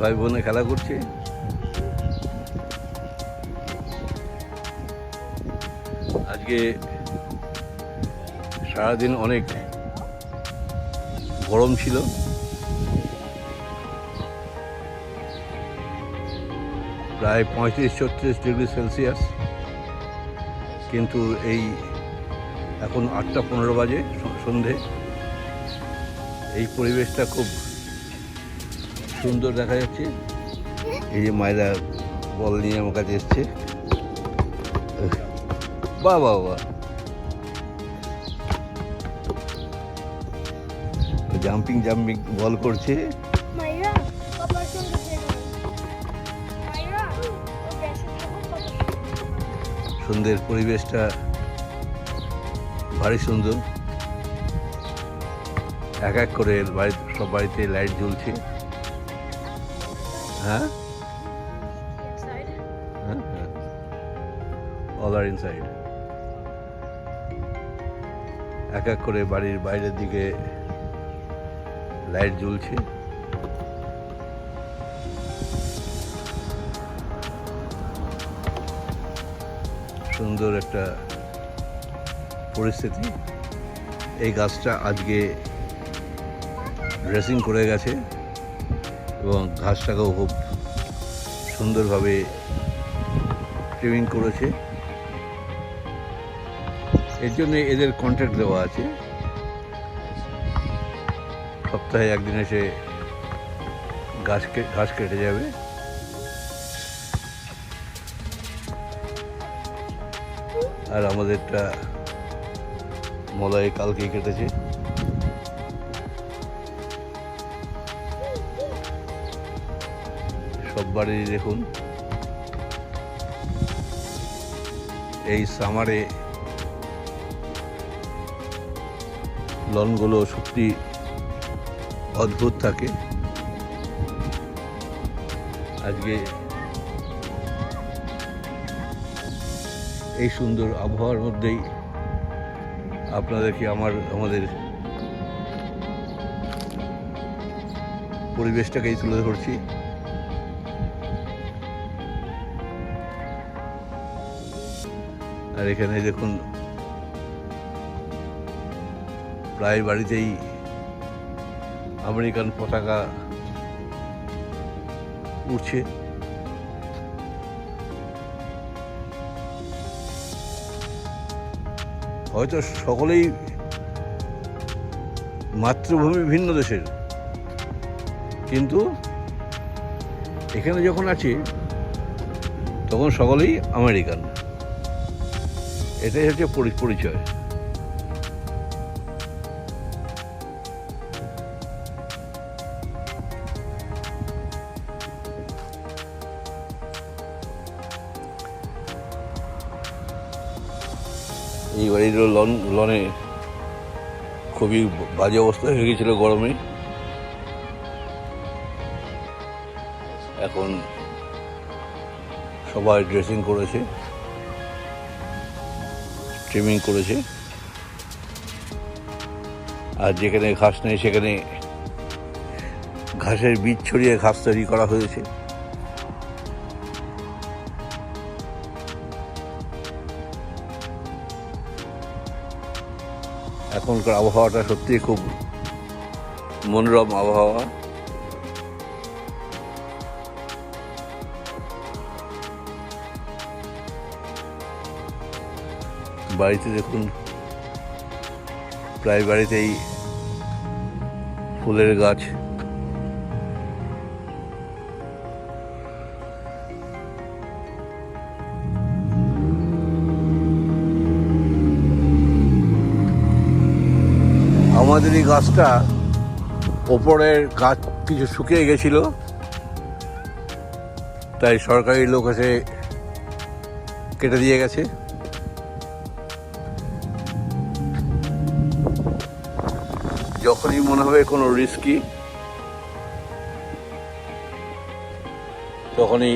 ভাই বোনে খেলা করছে। আজকে সারাদিন অনেক গরম ছিল। প্রায় পঁয়ত্রিশ ছত্রিশ ডিগ্রি সেলসিয়াস। কিন্তু এই এখন আটটা পনেরো বাজে সন্ধে এই পরিবেশটা খুব সুন্দর দেখা যাচ্ছে। এই যে মায়েরা বল নিয়ে আমার কাছে এসছে। বাহ বাহ বাহ। জাম্পিং জাম্পিং বল করছে। সন্ধ্যের পরিবেশটা। ভারী সুন্দর। এক এক করে বাড়ি সব বাড়িতে লাইট জ্বলছে। হ্যাঁ সাইড হ্যাঁ অল আর ইনসাইড এক এক করে বাড়ির বাইরের দিকে লাইট জ্বলছে। সুন্দর একটা পরিস্থিতি। এই গাছটা আজকে ড্রেসিং করে গেছে। এবং ঘাসটাকেও খুব সুন্দরভাবে ট্রিমিং করেছে। এর জন্য এদের কন্ট্রাক্ট দেওয়া আছে। সপ্তাহে একদিন এসে কে- ঘাস কেটে যাবে। আর আমাদেরটা মলয় কালকেই কেটেছে। সব দেখুন। এই সামারে লনগুলো সত্যি অদ্ভুত থাকে। আজকে এই সুন্দর আবহাওয়ার মধ্যেই আপনাদেরকে আমার, আমাদের পরিবেশটাকেই তুলে ধরছি। আর এখানে দেখুন, প্রায় বাড়িতেই আমেরিকান পতাকা উঠছে হয়তো সকলেই মাতৃভূমি ভিন্ন দেশের, কিন্তু এখানে যখন আছি, তখন সকলেই আমেরিকান। এটাই হচ্ছে পরি- পরিচয়। এই বাড়ির লন লনে খুবই বাজে অবস্থা হয়ে গেছিল গরমে। এখন সবাই ড্রেসিং করেছে। ট্রিমিং করেছে। আর যেখানে ঘাস নেই, সেখানে ঘাসের বীজ ছড়িয়ে ঘাস তৈরি করা হয়েছে। এখনকার আবহাওয়াটা সত্যিই খুব মনোরম আবহাওয়া। বাড়িতে দেখুন, প্রায় বাড়িতেই ফুলের গাছ। আমাদের এই গাছটা ওপরের গাছ কিছু শুকিয়ে গেছিল, তাই সরকারি লোক এসে কেটে দিয়ে গেছে। কোনো রিস্কি তখনই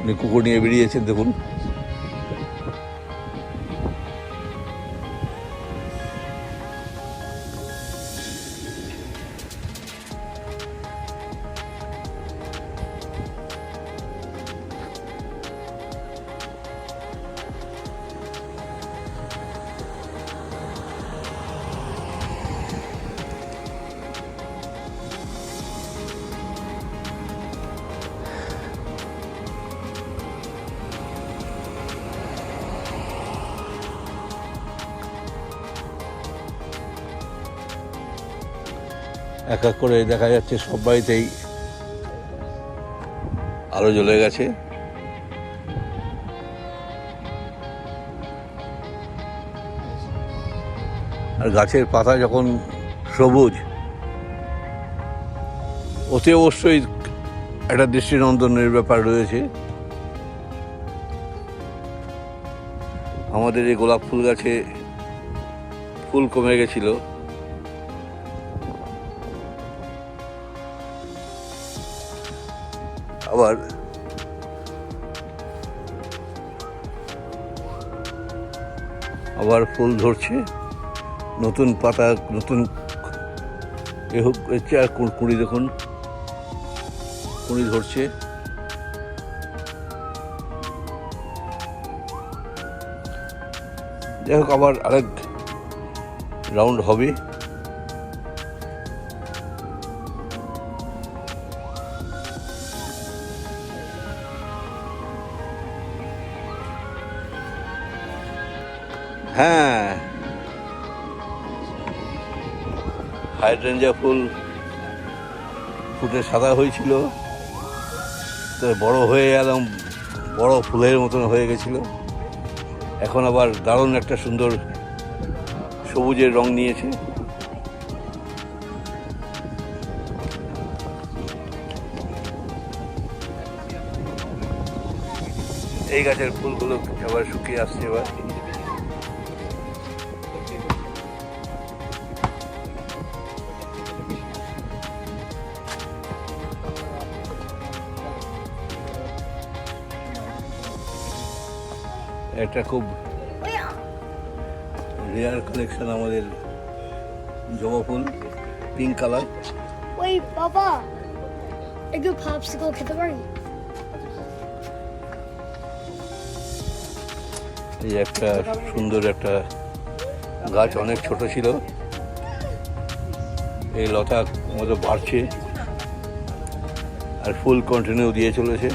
উনি কুকুর নিয়ে বেরিয়েছেন দেখুন। এক এক করে দেখা যাচ্ছে সব বাড়িতেই আলো জ্বলে গেছে। আর গাছের পাতা যখন সবুজ অতি অবশ্যই একটা দৃষ্টিনন্দনের ব্যাপার রয়েছে। আমাদের এই গোলাপ ফুল গাছে ফুল কমে গেছিল। আবার ফুল ধরছে। নতুন পাতা, নতুন এ হোক আর কুড়ি দেখুন। কুঁড়ি ধরছে। যাই হোক, আবার আরেক রাউন্ড হবে। হ্যাঁ। হাইড্রেঞ্জা ফুল ফুটে সাদা হয়েছিল। তো বড় হয়ে গেলাম, বড় ফুলের মতন হয়ে গেছিল। এখন আবার দারুণ একটা সুন্দর সবুজের রং নিয়েছে। এই গাছের ফুলগুলো এবার শুকিয়ে আসছে এবার। একটা খুব রেয়ার কালেকশন আমাদের জবা ফুল পিঙ্ক কালার ওই বাবা একটু পপসিকল খেতে পারি? এই একটা সুন্দর একটা গাছ অনেক ছোট ছিল। এই লতা মতো বাড়ছে। আর ফুল কন্টিনিউ দিয়ে চলেছে।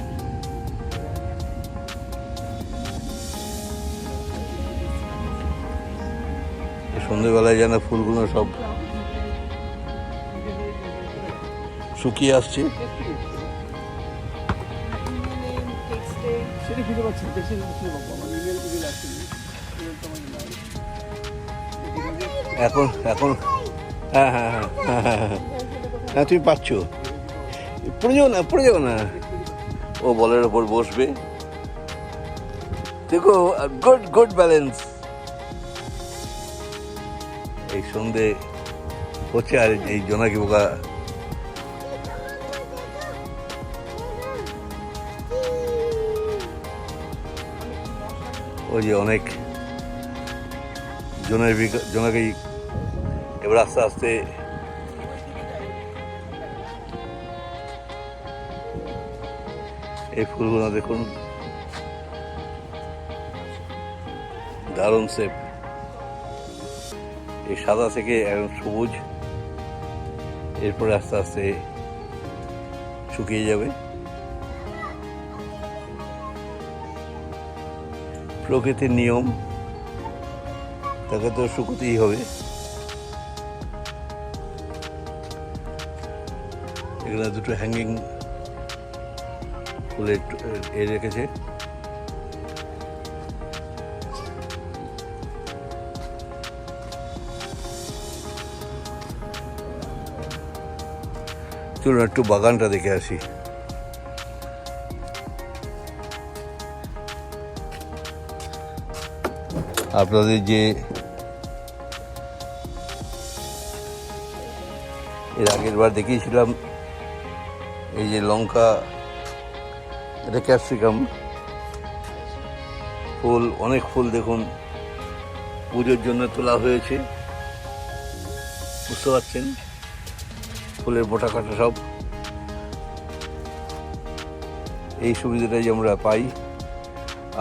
এই সন্ধ্যেবেলায় যেন ফুলগুলো সব শুকিয়ে আসছে। এখন এখন হ্যাঁ হ্যাঁ হ্যাঁ হ্যাঁ হ্যাঁ হ্যাঁ হ্যাঁ তুমি পাচ্ছ। পড়ে যাও না, পড়ে যাও না। ও বলের ওপর বসবে। দেখো গুড গুড ব্যালেন্স এই সন্ধে হচ্ছে আর এই জোনাকি পোকা ওই যে অনেক জনের জোনাকি এবার আস্তে আস্তে এই ফুলগুলো দেখুন। দারুণ শেপ এই সাদা থেকে একদম সবুজ, এরপরে আস্তে আস্তে শুকিয়ে যাবে। প্রকৃতির নিয়ম, তাকে তো শুকোতেই হবে। এখানে দুটো হ্যাঙ্গিং ফুলের এ রেখেছে। চলুন একটু বাগানটা দেখে আসি। আপনাদের যে এর আগের বার দেখিয়েছিলাম, এই যে লঙ্কা, এটা ক্যাপসিকাম। ফুল, অনেক ফুল দেখুন, পুজোর জন্য তোলা হয়েছে। বুঝতে পারছেন? ফুলের মোটা কাটা সব। এই সুবিধাটাই আমরা পাই।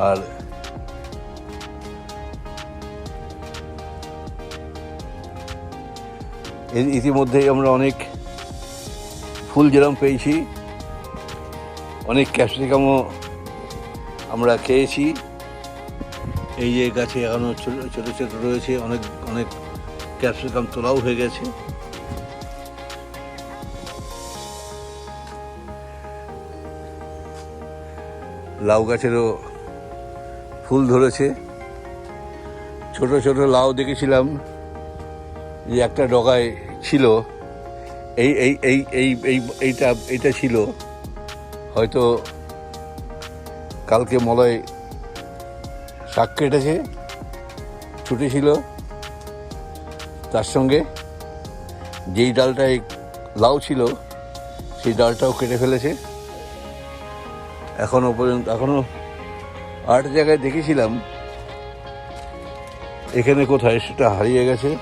আর এর ইতিমধ্যেই আমরা অনেক ফুল যেরকম পেয়েছি, অনেক ক্যাপসিকামও আমরা খেয়েছি। এই যে গাছে এখনও ছোটো ছোটো ছোটো রয়েছে, অনেক অনেক ক্যাপসিকাম তোলাও হয়ে গেছে। লাউ গাছেরও ফুল ধরেছে। ছোট ছোট লাউ দেখেছিলাম যে একটা ডগায় ছিল। এই এই এই এই এই, এইটা এইটা ছিল। হয়তো কালকে মলয় শাক কেটেছে, ছুটেছিল তার সঙ্গে। যেই ডালটায় লাউ ছিল, সেই ডালটাও কেটে ফেলেছে। এখনও পর্যন্ত, এখনও আট জায়গায় দেখেছিলাম। এখানে কোথায় সেটা হারিয়ে গেছে।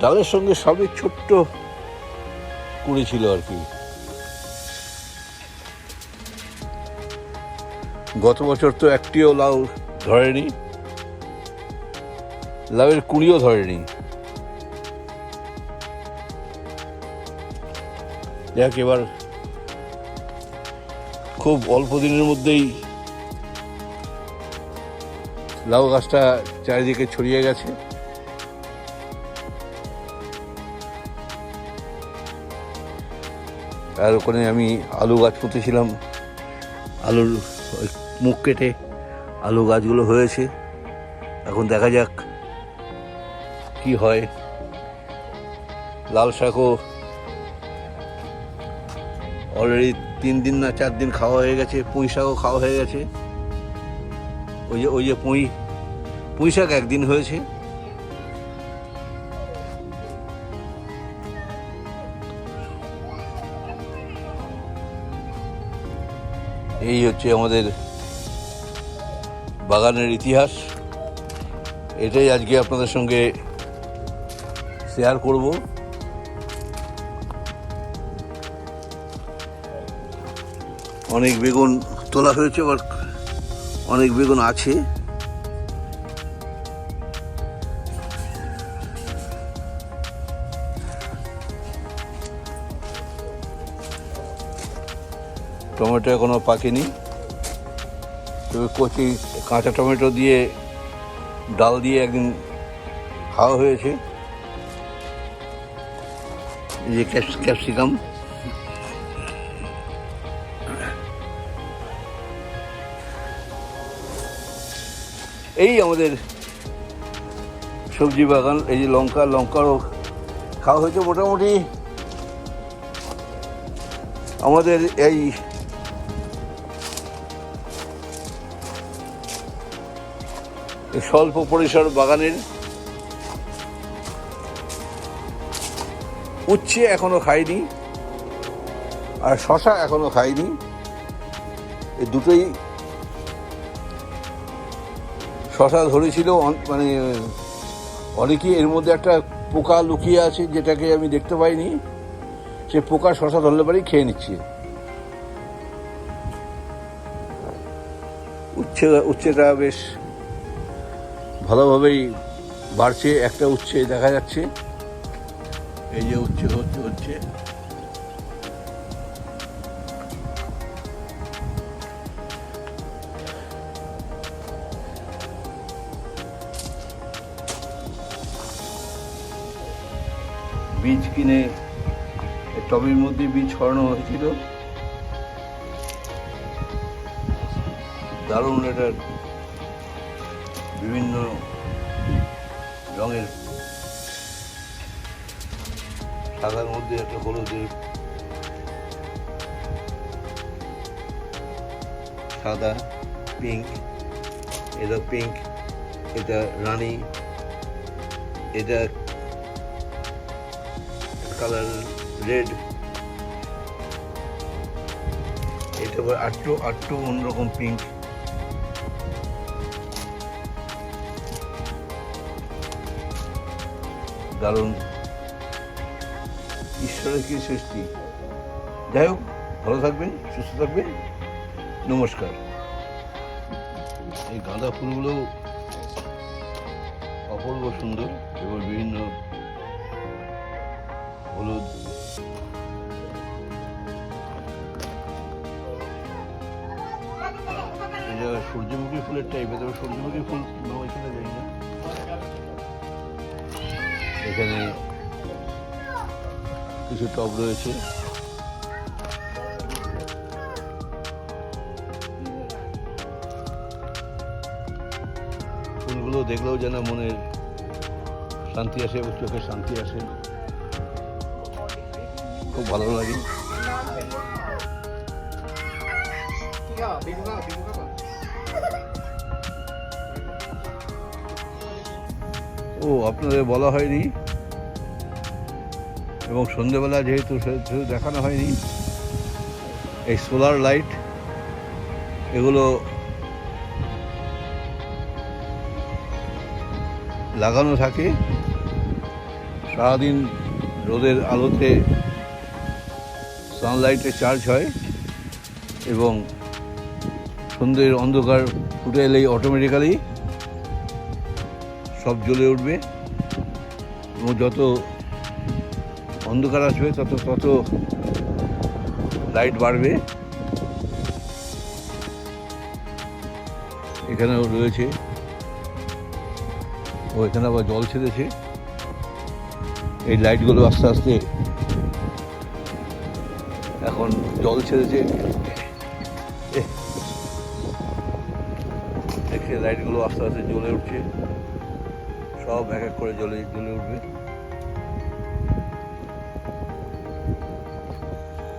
ডালের সঙ্গে সবই ছোট্ট কুড়ি ছিল আর কি। গত বছর তো একটিও লাউ ধরেনি। লাউয়ের কুড়িও ধরেনি। যাক, এবার খুব অল্প দিনের মধ্যেই লাউ গাছটা চারিদিকে ছড়িয়ে গেছে। আর ওখানে আমি আলু গাছ পুঁতেছিলাম। আলুর মুখ কেটে আলু গাছগুলো হয়েছে। এখন দেখা যাক কি হয়। লাল শাকও অলরেডি তিন দিন না চার দিন খাওয়া হয়ে গেছে, পুঁই শাকও খাওয়া হয়ে গেছে। ওই যে ওই যে পুঁই পুঁই শাক একদিন হয়েছে। এই হচ্ছে আমাদের বাগানের ইতিহাস। এটাই আজকে আপনাদের সঙ্গে শেয়ার করব। অনেক বেগুন তোলা হয়েছে, আবার অনেক বেগুন আছে। টমেটো এখনও পাকেনি। তবে কচি, কাঁচা টমেটো দিয়ে, ডাল দিয়ে একদিন খাওয়া হয়েছে। এই যে ক্যাপসিকাম। এই আমাদের সবজি বাগান, এই যে লঙ্কা, লঙ্কারও খাওয়া হয়েছে মোটামুটি। আমাদের এই স্বল্প পরিসর বাগানের উচ্ছে এখনও খাইনি আর শশা এখনও খাইনি। এই দুটোই শশা ধরেছিল মানে অনেকেই এর মধ্যে একটা পোকা লুকিয়ে আছে যেটাকে আমি দেখতে পাইনি। সে পোকা শশা ধরলে পারেই খেয়ে নিচ্ছে। উচ্ছে, উচ্ছেটা বেশ ভালোভাবেই বাড়ছে, একটা উচ্ছে দেখা যাচ্ছে। এই যে উচ্ছে হচ্ছে বীজ কিনে টবের মধ্যে বীজ ছড়ানো হয়েছিল। দারুণ এটার বিভিন্ন রঙের সাদার মধ্যে একটা হলুদের সাদা পিঙ্ক এটা পিঙ্ক এটা রানী, এটা কালার রেড এটা আবার আটটু আটটু অন্যরকম পিঙ্ক দারুণ ঈশ্বরের কি সৃষ্টি? যাই হোক, ভালো থাকবেন, সুস্থ থাকবেন। নমস্কার। এই গাঁদা ফুলগুলো অপূর্ব সুন্দর এবং বিভিন্ন সূর্যমুখী ফুলের টাইপের তবে সূর্যমুখী ফুল এখানে যাই না। এখানে কিছু টব রয়েছে। ফুলগুলো দেখলেও যেন মনের শান্তি আসে, এবং চোখে শান্তি আসে। খুব ভালো লাগে। ও, আপনাদের বলা হয়নি? এবং সন্ধেবেলা যেহেতু দেখানো হয়নি, এই সোলার লাইট, এগুলো লাগানো থাকে। সারাদিন রোদের আলোতে সানলাইটে চার্জ হয় এবং সন্ধ্যের অন্ধকার ফুটে এলেই অটোমেটিক্যালি সব জ্বলে উঠবে এবং যত অন্ধকার আসবে, তত তত লাইট বাড়বে। এখানেও রয়েছে। ও এখানে আবার জল ছেড়েছে। এই লাইটগুলো আস্তে আস্তে এখন জল ছেড়েছে। দেখছে লাইটগুলো আস্তে আস্তে জ্বলে উঠছে। সব এক এক করে জ্বলে জ্বলে উঠবে।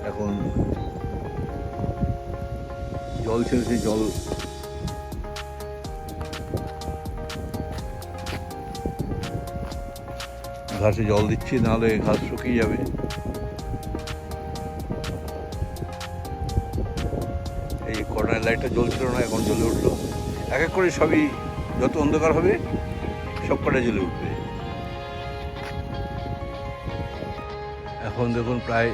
এখন জল ছেড়েছে জল। ঘাসে জল দিচ্ছি, নাহলে ঘাস শুকিয়ে যাবে। এই কর্নার লাইটটা জ্বলছিল না, এখন জ্বলে উঠল। এক এক করে সবই যত অন্ধকার হবে সব কটা জ্বলে উঠবে। এখন দেখুন প্রায়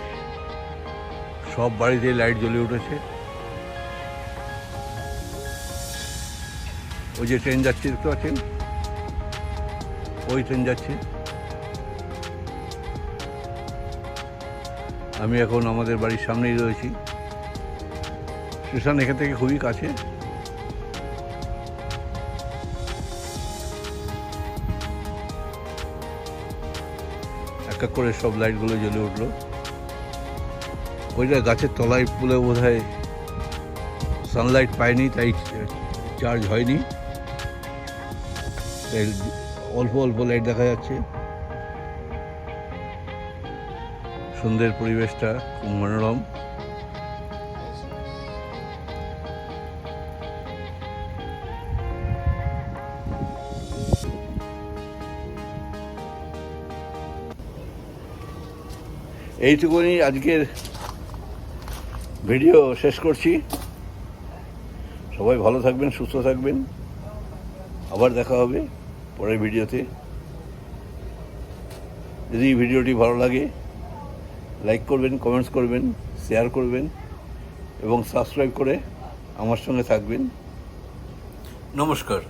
সব বাড়িতে লাইট জ্বলে উঠেছে। ওই যে ট্রেন যাচ্ছে, দেখতে পাচ্ছেন? ওই ট্রেন যাচ্ছে। আমি এখন আমাদের বাড়ির সামনেই রয়েছি। স্টেশন এখান থেকে খুবই কাছে। এক করে সব লাইটগুলো জ্বলে উঠল। ওইটা গাছের তলায় পুলে বোধ হয় সানলাইট পায়নি, তাই চার্জ হয়নি। অল্প অল্প লাইট দেখা যাচ্ছে। সুন্দর পরিবেশটা খুব মনোরম। এইটুকুনি আজকের ভিডিও শেষ করছি। সবাই ভালো থাকবেন, সুস্থ থাকবেন। আবার দেখা হবে পরের ভিডিওতে। যদি ভিডিওটি ভালো লাগে, লাইক করবেন, কমেন্টস করবেন, শেয়ার করবেন এবং সাবস্ক্রাইব করে আমার সঙ্গে থাকবেন। নমস্কার।